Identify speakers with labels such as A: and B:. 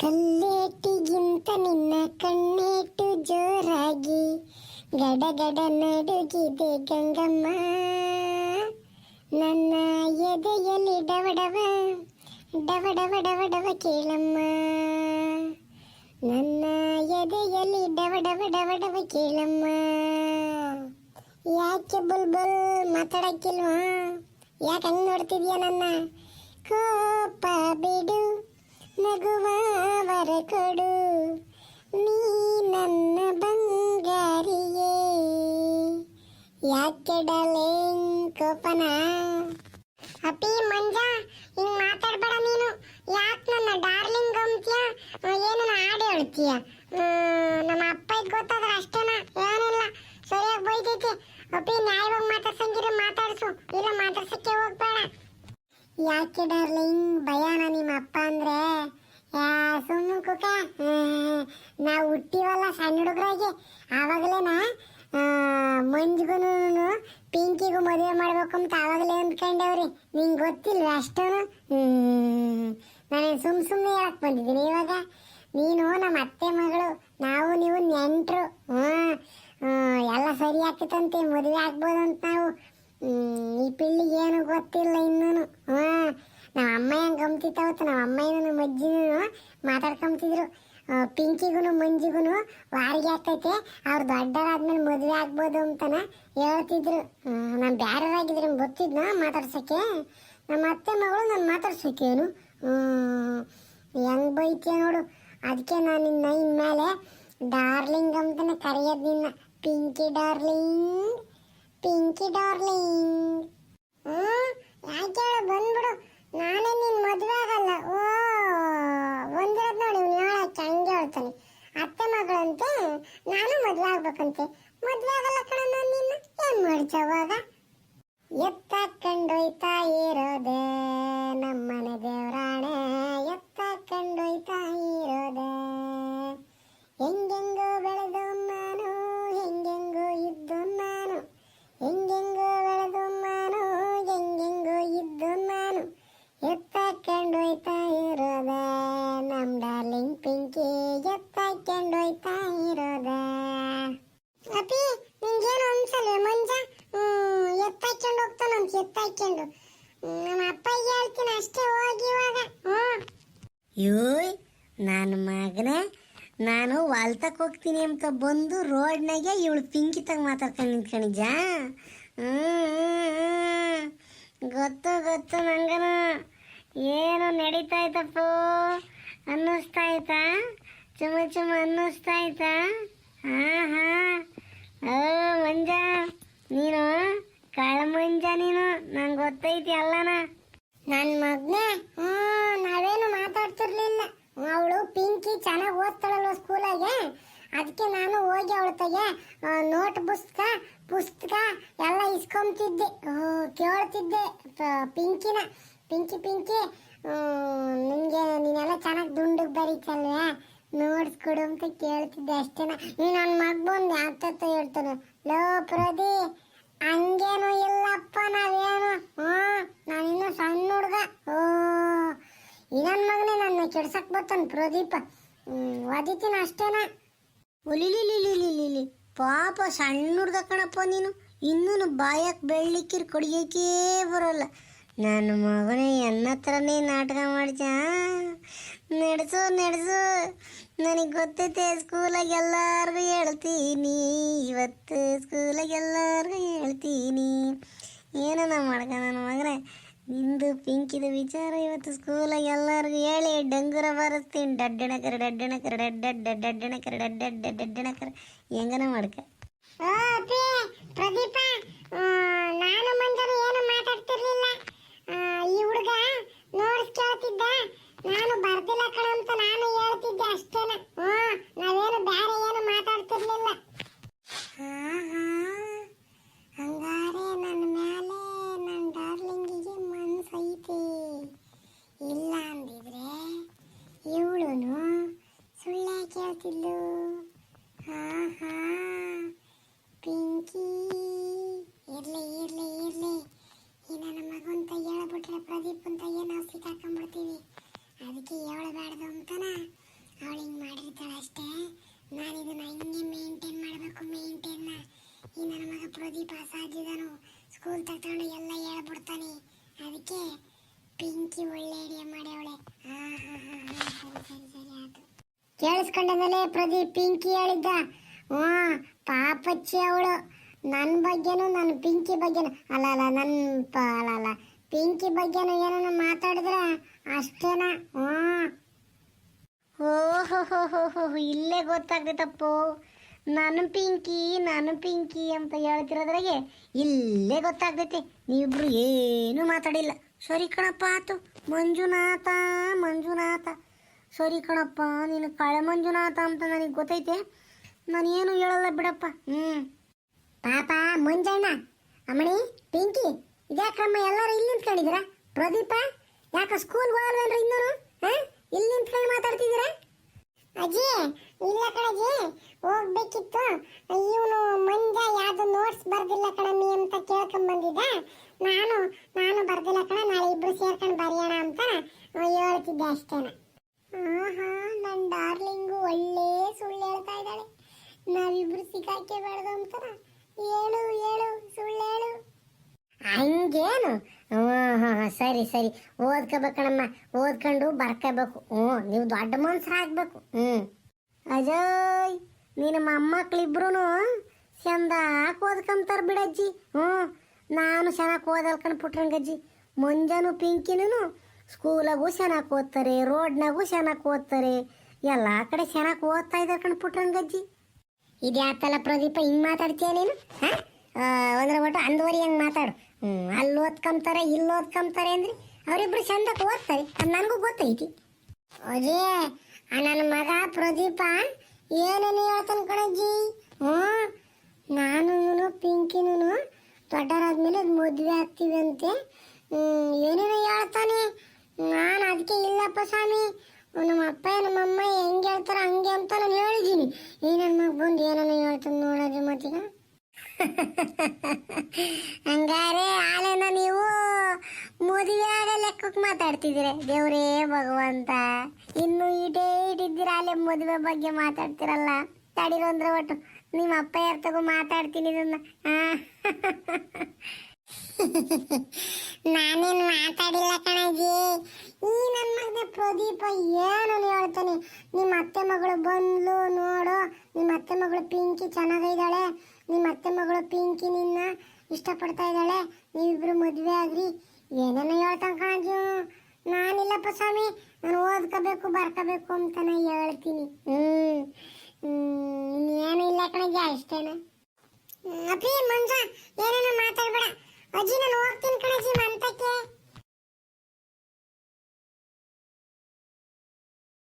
A: ಕಲ್ಲೇಟಿಗಿಂತ ನಿನ್ನ ಕಣ್ಣೇಟು ಜೋರಾಗಿ. ಗಡಗಡ ನಡುಗಿದೆ ಗಂಗಮ್ಮ. ನನ್ನ ಎದೆಯಲ್ಲಿ ಡವಡವ ಡವಡವ ಡವಡವ ಕೇಳಮ್ಮ. ನನ್ನ ಎದೆಯಲ್ಲಿ ಡವಡವ ಡವಡವ ಕೇಳಮ್ಮ. ಯಾಕೆ ಬುಲ್ಬುಲ್ ಮಾತಾಡಕ್ಕಿಲ್ವಾ? ಯಾಕೆ ಹಂಗೆ ನೋಡ್ತಿದ್ಯಾ ನನ್ನ? ಕೋಪ ಬಿಡು. ನಗುವ ಕೊಡು ನೀ ನನ್ನ ಬಂಗಾರಿಯೇ. ಯಾಕೆ ಡಾರ್ಲಿಂಗ್ ಕೋಪನ ಅಪ್ಪಿ ಮಂಜ, ಹಿಂಗ್ ಮಾತಾಡ್ಬೇಡ ನೀನು. ಯಾಕೆ ನನ್ನ ಡಾರ್ಲಿಂಗ್ ಅಂತೀಯ ಏನನ್ನ ಹಾಡು ಹೇಳ್ತೀಯ? ನಮ್ಮ ಅಪ್ಪ ಇದ್ ಗೊತ್ತಾದ್ರೆ ಅಷ್ಟೇನ? ಏನಿಲ್ಲ, ಸರಿಯಾಗಿ ಬೈತೈತಿ. ಅಪ್ಪಿ ನ್ಯಾಯವಾಗಿ ಮಾತಾಡ್ಸಂಗಿರ ಮಾತಾಡ್ಸು, ಇಲ್ಲ ಮಾತಾಡ್ಸಕ್ಕೆ ಹೋಗ್ಬೇಡ. ಯಾಕೆ ಡಾರ್ಲಿಂಗ್? ಭಯನ ನಿಮ್ಮ ಅಪ್ಪ ಅಂದ್ರೆ. ಯಾ ಸುಮ್ಮನೆ ಕುಕ. ನಾವು ಹುಟ್ಟಿವಲ್ಲ ಸಣ್ಣ ಹುಡುಗರಾಗಿ. ಆವಾಗಲೇನ? ಮಂಜಿಗೂ ಪಿಂಕಿಗೂ ಮದುವೆ ಮಾಡ್ಬೇಕು ಅಂತ ಆವಾಗಲೇ ಅಂದ್ಕೊಂಡವ್ರಿ. ನಿಂಗೆ ಗೊತ್ತಿಲ್ಲ ಅಷ್ಟೂನು? ನಾನು ಸುಮ್ ಸುಮ್ಮನೆ ಹೇಳಕ್ ಬಂದಿದ್ದೀನಿ. ಇವಾಗ ನೀನು ನಮ್ಮ ಅತ್ತೆ ಮಗಳು, ನಾವು ನೀವು ನೆಂಟರು. ಹ್ಞೂ ಎಲ್ಲ ಸರಿ ಆಗ್ತಿತ್ತಂತೆ, ಮದುವೆ ಆಗ್ಬೋದಂತ ನಾವು ಈ ಪಿಳ್ಳಿ ಏನು ಗೊತ್ತಿಲ್ಲ ಇನ್ನೂ ಹಾ ನಮ್ಮ ಅಮ್ಮ ಹೆಂಗ್ ಗಮ್ತಿತ್ತಾವತ್ತು ನಮ್ಮ ಅಮ್ಮ ಏನು ಮಜ್ಜಿನೂ ಮಾತಾಡ್ಕೊಂತಿದ್ರು ಪಿಂಕಿಗೂ ಮಂಜಿಗೂ ವಾರಿಗೆ ಆಗ್ತೈತೆ, ಅವ್ರು ದೊಡ್ಡರಾದ್ಮೇಲೆ ಮದುವೆ ಆಗ್ಬೋದು ಅಂತನ ಹೇಳ್ತಿದ್ರು. ನಾನು ಬ್ಯಾರರಾಗಿದ್ರೆ ಗೊತ್ತಿದ್ನ ಮಾತಾಡ್ಸಕ್ಕೆ? ನಮ್ಮ ಅತ್ತೆ ಮಗಳು ನಾನು ಮಾತಾಡ್ಸಕ್ಕೇನು? ಹೆಂಗೆ ಬೈತೀಯ ನೋಡು. ಅದಕ್ಕೆ ನಾನು ನಿನ್ನ ಇನ್ಮೇಲೆ ಡಾರ್ಲಿಂಗ್ ಅಂತಾನೆ ಕರೆಯೋದು ನಿನ್ನ. ಪಿಂಕಿ ಡಾರ್ಲಿಂಗ್. ಪಿಂಕಿ ಡಾರ್ಲಿಂಗ್. ಹ್ಮ್? ಯಾಕೆ ಬಂದ್ಬಿಡು. ನಾನೇ ನಿನ್ ಮದುವೆ ಆಗಲ್ಲ. ಓ ಒಂದಿರೋದ್ ನೋಡಿ, ಇವ್ನು ಹೇಳಕ್ಕೆ ಹೇಳ್ತಾನೆ? ಅತ್ತೆ ಮಗಳಂತೆ, ನಾನು ಮದುವೆ ಆಗ್ಬೇಕಂತೆ. ಮದುವೆ ಆಗಲ್ಲ ಕಣ ನಾನು ನಿನ್ನ ಏನ್ ಮಾಡ್ತಾವಾಗ ಎತ್ತ ಕಂಡೊಯ್ತಾ ಇರೋದೆ ನಮ್ಮನೆ ದೇವ್ರಾಣೆ. ಎತ್ತ ಕಂಡೊಯ್ತಾ ಇರೋದೆ. ಹೆಂಗೆಂಗೋ ಬೆಳೆದು ಎತ್ತಾಕೊಂಡು ನಮ್ಮ ಅಪ್ಪಗೆ ಹೇಳ್ತೀನಿ ಅಷ್ಟೇ, ಹೋಗಿ ಇವಾಗ. ಹ್ಮ್
B: ಯೋಯ್ ನನ್ನ ಮಗನೇ, ನಾನು ಹೊಲ್ತಕ್ಕೆ ಹೋಗ್ತೀನಿ ಅಂತ ಬಂದು ರೋಡ್ನಾಗೆ ಇವಳು ಪಿಂಕಿ ತಗ ಮಾತಾಡ್ಕೊಂಡು ನಿಂತ್ಕೊಂಡಿದ್ಜ ಗೊತ್ತು ಗೊತ್ತು ನಂಗನು. ಏನು ನಡೀತಾ ಐತಪ್ಪ ಅನ್ನಿಸ್ತಾ ಆಯ್ತಾ ಚುಮ ಚುಮ ಅನ್ನಿಸ್ತಾ ಆಯ್ತಾ ಹಾ ಹಾ ಓ ಮಂಜ, ನೀನು ಕಳ ಮಂಜ ನೀನು? ನಂಗೆ ಗೊತ್ತೈತಿ ಅಲ್ಲನ.
A: ನನ್ನ ಮಗ್ನೆ? ಹ್ಮ್ ನಾವೇನು ಮಾತಾಡ್ತಿರ್ಲಿಲ್ಲ. ಅವಳು ಪಿಂಕಿ ಚೆನ್ನಾಗಿ ಓದ್ತಾಳಲ್ವ ಸ್ಕೂಲಾಗೆ? ಅದಕ್ಕೆ ನಾನು ಹೋಗಿ ಅವಳ ತಗೆ ನೋಟ್ ಪುಸ್ತಕ ಪುಸ್ತಕ ಎಲ್ಲ ಇಸ್ಕೊಂತಿದ್ದೆ ಕೇಳ್ತಿದ್ದೆ ಪಿಂಕಿನ. ಪಿಂಕಿ ಪಿಂಕಿ ನಿಮಗೆ ನೀನೆಲ್ಲ ಚೆನ್ನಾಗಿ ದುಂಡಗ್ ಬರೀತಲ್ವೇ? ನೋಟ್ಸ್ ಕೊಡು ಅಂತ ಕೇಳ್ತಿದ್ದೆ ಅಷ್ಟೇನ. ನೀನು ನನ್ನ ಮಗ ಬಂದು ಯಾತತ್ತ ಹೇಳ್ತಾನೆ? ಲೋ ಪ್ರದಿ ಹಂಗೇನು ಇಲ್ಲಪ್ಪ ನಾವೇನು? ಹ್ಮ್ ನಾನಿನ್ನು ಸಣ್ಣ ಹುಡ್ಗ. ಓ ನನ್ನ ಮಗನೇ ನನ್ನ ಕೆಡ್ಸಕ್ ಬರ್ತಾನೆ ಪ್ರದೀಪ. ಹ್ಮ್ ಒದಿತೀನಿ ಅಷ್ಟೇನ?
B: ಒಲಿಲಿಲಿಲಿಲಿಲಿಲಿ ಪಾಪ ಸಣ್ಣ ಹುಡ್ಗ ಕಣಪ್ಪ ನೀನು. ಇನ್ನೂ ಬಾಯಕ್ ಬೆಳ್ಳಿಕ್ಕಿರ್ ಕೊಡಿಯಕ್ಕೆ ಬರೋಲ್ಲ. ನನ್ನ ಮಗನೇ ಎನ್ನ ನಾಟಕ ಮಾಡ್ಜ ನಡೆಸು ನಡೆಸು. ನನಗೆ ಗೊತ್ತೈತೆ, ಸ್ಕೂಲಾಗ ಎಲ್ಲಾರ್ಗು ಹೇಳ್ತೀನಿ. ಇವತ್ತು ಸ್ಕೂಲಾಗ ಎಲ್ಲಾರ್ಗು ಹೇಳ್ತೀನಿ. ಏನನ ಮಾಡ್ಕ ನನ್ನ ಮಗನೇ ನಿಂದು ಪಿಂಕಿದ ವಿಚಾರ ಇವತ್ತು ಸ್ಕೂಲಾಗ ಎಲ್ಲರಿಗೂ ಹೇಳಿ. ಡಂಗುರ ಬರೆಸ್ತೀನಿ. ಡಡ್ಡಣಕರ ಡಡ್ಡಣಕರ, ಡಡ್ಡ ಡಡ್ಡಣಕರ ಡಡ್ಡ ಡಡ್ಡಣಕರ. ಹೆಂಗನ ಮಾಡ್ಕ?
A: ಪ್ರದೀಪ ಹ್ಮ್, ನಾನು ಮಂಜರು ಏನು ಮಾತಾಡ್ತಿರ್ಲಿಲ್ಲ ಆ, ಈ ಹುಡುಗ ನೋಡ್ಸ್ ಕೇಳ್ತಿದ್ದ ನಾನು ಬರ್ದಿಲ್ಲ ಕಣ ಅಂತ ನಾನು ಹೇಳ್ತಿದ್ದೆ ಅಷ್ಟೇನ ಹ್ಮ್ ನಾವೇನು ಬೇರೆ ಏನು ಮಾತಾಡ್ತಿರ್ಲಿಲ್ಲ ಹಂಗಾರೆ ನನ್ನ ಮ್ಯಾಲೆ ನನ್ನ ಡಾರ್ಲಿಂಗಿಗೆ ಮನ್ಸೈತೆ ಇಲ್ಲ ಅಂದಿದ್ರೆ ಇವಳುನು ಸುಳ್ಳೆ ಕೇಳ್ತಿದ್ಲು ಹಾ ಹಾ ಪಿಂಕಿ ಇರ್ಲಿ ಇರ್ಲಿ ಇರ್ಲಿ ಈ ನನ್ನ ಮಗಂತ ಹೇಳ್ಬಿಟ್ರೆ ಪ್ರದೀಪ್ ಅಂತ ನಾವು ಸಿಕ್ಕಾಕೊಂಡ್ಬಿಡ್ತೀವಿ ಅದಕ್ಕೆ ಹೇಳಬಾರ್ದು ಅಂತನ ಸರಿ ಸರಿ ಆಯ್ತು ಕೇಳಿಸ್ಕೊಂಡ ಪ್ರದೀಪ್ ಪಿಂಕಿ ಹೇಳಿದ್ದ ಹ್ಞೂ ಪಾಪಚ್ಚಿ ಅವಳು. ನನ್ನ ಬಗ್ಗೆನು ನನ್ನ ಪಿಂಕಿ ಬಗ್ಗೆನೂ ಅಲ್ಲ ಅಲ್ಲ ನನ್ನ ಪ ಅಲ್ಲ ಅಲ್ಲ ಪಿಂಕಿ ಬಗ್ಗೆನೂ ಏನೋ ಮಾತಾಡಿದ್ರೆ ಅಷ್ಟೇನಾ?
B: ಓ ಹೋ ಹೋ ಹೋ ಹೋ ಹೋ, ಇಲ್ಲೇ ಗೊತ್ತಾಗ್ತೈತಪ್ಪು. ನಾನು ಪಿಂಕಿ ನಾನು ಪಿಂಕಿ ಅಂತ ಹೇಳ್ತಿರೋದ್ರಾಗೆ ಇಲ್ಲೇ ಗೊತ್ತಾಗ್ತೈತಿ. ನೀವಿಬ್ರು ಏನು ಮಾತಾಡಿಲ್ಲ. ಸರಿ ಕಣಪ್ಪ ಆತು. ಮಂಜುನಾಥ ಮಂಜುನಾಥ. ಸರಿ ಕಣಪ್ಪ ನೀನು ಕಳೆ ಮಂಜುನಾಥ ಅಂತ ನನಗೆ ಗೊತ್ತೈತೆ. ನಾನು ಏನು ಹೇಳಲ್ಲ ಬಿಡಪ್ಪ. ಹ್ಞೂ
A: ಪಾಪ ಮಂಜಣ್ಣ ಅಮ್ಮಣಿ, ಪಿಂಕಿ ಇದ್ಯಾಕ್ರಮ್ಮ ಎಲ್ಲರೂ ಇಲ್ಲಿ ನಿಂತ್ಕೊಂಡಿದ್ದೀರಾ? ಪ್ರದೀಪ, ಯಾಕ ಸ್ಕೂಲ್ ಹೋಗಲ್ವೇನ್ರಿ ಇನ್ನೂ ಇಲ್ಲಿ ನಿಂತ್ಕೊಂಡು ಮಾತಾಡ್ತಿದ್ದೀರಾ? ಅಜ್ಜಿ, ಇಲ್ಲ ಕಣಜ್ಜಿ, ಹೋಗ್ಬೇಕಿತ್ತು. ಇವನು ಮಂಜ ಯಾವ್ದು ನೋಟ್ಸ್ ಬರ್ದಿಲ್ಲ ಕಣಮ್ಮಿ ಅಂತ ಕೇಳ್ಕೊಂಡ್ ಬಂದಿದ್ದ ನಾನು ನಾನು ಬರ್ದಿಲ್ಲ ಕಣ, ನಾಳೆ ಇಬ್ರು ಸೇರ್ಕೊಂಡು ಬರೆಯೋಣ ಅಂತ ಹೇಳ್ತಿದ್ದೆ ಅಷ್ಟೇನ. ಆಹಾ ನನ್ನ ಡಾರ್ಲಿಂಗು ಒಳ್ಳೆ ಸುಳ್ಳು ಹೇಳ್ತಾ ಇದ್ದಾಳೆ. ನಾವಿಬ್ರು ಸಿಕ್ಕಾಕೇಬಾರ್ದು ಅಂತಾರ. ಹೇಳು ಹೇಳು ಸುಳ್ಳು ಹೇಳು. ಹಂಗೇನು? ಹ್ಞೂ ಹಾ ಸರಿ ಸರಿ. ಓದ್ಕೋಬೇಕಣಮ್ಮ ಓದ್ಕೊಂಡು ಬರ್ಕೋಬೇಕು. ಹ್ಞೂ ನೀವು ದೊಡ್ಡ ಮನ್ಸರಾಗಬೇಕು ಹ್ಞೂ
B: ಅಜಯ್, ನಿನ್ನ ಮೊಮ್ಮಕ್ಳಿಬ್ರು ಹಾಕಿ ಓದ್ಕೊಂತಾರ ಬಿಡಜ್ಜಿ. ಹ್ಞೂ ನಾನು ಚೆನ್ನಾಗಿ ಓದಲ್ಕೊಂಡು ಪುಟ್ರಂಗಜ್ಜಿ. ಮುಂಜಾನು ಪಿಂಕಿನೂ ಸ್ಕೂಲಾಗೂ ಚೆನ್ನಾಗಿ ಓದ್ತಾರೆ ರೋಡ್ನಾಗೂ ಚೆನ್ನಾಗಿ ಓದ್ತಾರೆ ಎಲ್ಲ ಕಡೆ ಚೆನ್ನಾಗಿ ಓದ್ತಾ ಇದ್ದಾರೆ ಕಣ್ ಪುಟ್ರಂಗಜ್ಜಿ
A: ಇದ್ಯಾತಲ್ಲ ಪ್ರದೀಪ ಹಿಂಗೆ ಮಾತಾಡ್ತೀಯ ನೀನು? ಒಂದ್ರ ಒಟ್ಟು ಅಂದುವರಿ ಹೆಂಗ್ ಮಾತಾಡು. ಅಲ್ಲಿ ಓದ್ಕೊಂತಾರೆ ಇಲ್ಲಿ ಓದ್ಕೊಂತಾರೆ ಅಂದ್ರೆ ಅವರಿಬ್ರು ಚಂದಕ್ಕೆ ಓದ್ತಾರೆ. ಅದು ನನಗೂ ಗೊತ್ತೈತಿ. ಅಜೇ ನನ್ನ ಮಗ ಪ್ರದೀಪ ಏನೇನು ಹೇಳ್ತಾನೆ ಕಣಜ್ಜಿ ಹ್ಞೂ ನಾನು ಇವನು ಪಿಂಕಿನೂ ದೊಡ್ಡರಾದ್ಮೇಲೆ ಮದುವೆ ಆಗ್ತೀವಿ ಅಂತೆ ಹ್ಮ್, ಏನೇನೋ ಹೇಳ್ತಾನೆ. ನಾನು ಅದಕ್ಕೆ ಇಲ್ಲಪ್ಪ ಸ್ವಾಮಿ. ನಮ್ಮ ಅಪ್ಪ ನಮ್ಮ ಅಮ್ಮ ಹೆಂಗೆ ಹೇಳ್ತಾರ ಹಂಗೆ ಅಂತ ನಾನು ಹೇಳಿದ್ದೀನಿ ಈ ನನ್ನ ಮಗ ಬಂದು ಏನನ್ನ ಹೇಳ್ತಾನೆ ನೋಡೋದು ಮತ್ತೀಗ. ಹಂಗಾರೆ ಆಲೆನ ನೀವು ಮದುವೆ ಆಗ ಲೆಕ್ಕಕ್ಕೆ ಮಾತಾಡ್ತಿದ್ದೀರ. ದೇವ್ರೇ ಭಗವಂತ. ಇನ್ನು ಇಟೇ ಇಟ್ಟಿದ್ದೀರ ಅಲ್ಲೇ ಮದುವೆ ಬಗ್ಗೆ ಮಾತಾಡ್ತಿರಲ್ಲ. ತಡಿರೋ ಅಂದ್ರೆ ಒಟ್ಟು ನಿಮ್ಮ ಅಪ್ಪ ತಗೋ ಮಾತಾಡ್ತೀನಿ ಇದನ್ನ. ನಾನೇನು ಮಾತಾಡಿಲ್ಲ ಕಣಜಿ ಈ ನನ್ನ ಮಗನ ಪ್ರದೀಪ ಏನು ಹೇಳ್ತಾನೆ? ನಿಮ್ಮ ಅತ್ತೆ ಮಗಳು ಬಂದ್ಲು ನೋಡು. ನಿಮ್ಮ ಅತ್ತೆ ಮಗಳು ಪಿಂಕಿ ಚೆನ್ನಾಗಿದ್ದಾಳೆ ನಿಮ್ಮ ಅತ್ತೆ ಮಗಳು ಪಿಂಕಿ ನಿನ್ನ ಇಷ್ಟಪಡ್ತಾ ಇದ್ದಾಳೆ ನೀವಿಬ್ರು ಮದುವೆ ಆಗ್ರಿ ಏನೇನೋ ಹೇಳ್ತಾನೆ ಕಣಜು ನಾನಿಲ್ಲಪ್ಪ ಸ್ವಾಮಿ. ನಾನು ಓದ್ಕೋಬೇಕು, ಬರ್ಕೋಬೇಕು ಅಂತಾನೆ ನಾ ಹೇಳ್ತೀನಿ. ಹ್ಮ್. ಇನ್ನೇನು ಇಲ್ಲ ಕಣಜಿ ಅಷ್ಟೇನೆ. ಅಪ್ಪಿ, ಮಂಜ, ಏನೇನೋ ಮಾತಾಡ್ಬೇಡ. ಅಜ್ಜಿ ನಾನು ಹೋಗ್ತೀನಿ ಕಣಜ್ಜಿ ಮಂತಕ್ಕೆ